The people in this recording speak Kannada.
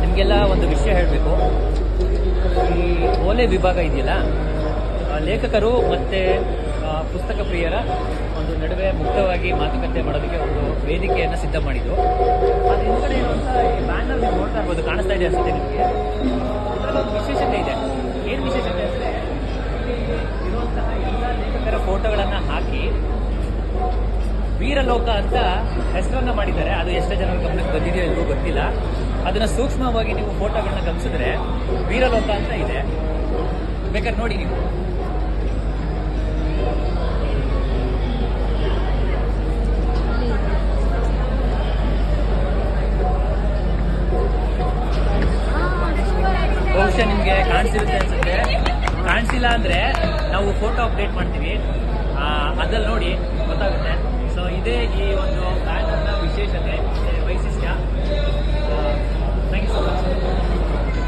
ನಿಮಗೆಲ್ಲ ಒಂದು ವಿಷಯ ಹೇಳಬೇಕು. ಈ ಓಲೆ ವಿಭಾಗ ಇದೆಯಲ್ಲ ಲೇಖಕರು ಮತ್ತು ಪುಸ್ತಕ ಪ್ರಿಯರ ಒಂದು ನಡುವೆ ಮುಕ್ತವಾಗಿ ಮಾತುಕತೆ ಮಾಡೋದಕ್ಕೆ ಒಂದು ವೇದಿಕೆಯನ್ನು ಸಿದ್ಧ ಮಾಡಿದ್ರು. ಅದು ಹಿಂದ್ಗಡೆ ಇರುವಂಥ ಈ ಬ್ಯಾನರ್ ನೀವು ನೋಡ್ತಾ ಇರ್ಬೋದು, ಕಾಣಿಸ್ತಾ ಇದೆ ಅನಿಸುತ್ತೆ ನಿಮಗೆ. ಇದರಲ್ಲಿ ಒಂದು ವಿಶೇಷತೆ ಇದೆ. ಏನು ವಿಶೇಷತೆ ಅಂದರೆ ಇರುವಂತಹ ಎಲ್ಲ ಲೇಖಕರ ಫೋಟೋಗಳನ್ನು ಹಾಕಿ ವೀರಲೋಕ ಅಂತ ಹೆಸರನ್ನ ಮಾಡಿದ್ದಾರೆ. ಅದು ಎಷ್ಟೋ ಜನರ ಗಮನಕ್ಕೆ ಬಂದಿದೆಯೋ ಎಲ್ಲೂ ಗೊತ್ತಿಲ್ಲ. ಅದನ್ನ ಸೂಕ್ಷ್ಮವಾಗಿ ನೀವು ಫೋಟೋಗಳನ್ನ ಗಮನಿಸಿದ್ರೆ ವೀರಲೋಕ ಅಂತ ಇದೆ. ಬೇಕಾದ್ರೆ ನೋಡಿ ನೀವು. ಬಹುಶಃ ನಿಮಗೆ ಕಾಣಿಸಿರುತ್ತೆ ಅನ್ಸುತ್ತೆ. ಕಾಣಿಸಿಲ್ಲ ಅಂದ್ರೆ ನಾವು ಫೋಟೋ ಅಪ್ಡೇಟ್ ಮಾಡ್ತೀವಿ. ಅದ್ರಲ್ಲಿ ನೋಡಿ ಗೊತ್ತಾಗುತ್ತೆ. ಸೊ ಇದೇ ಈ ಒಂದು ಬ್ಯಾನರ್ನ ವಿಶೇಷತೆ.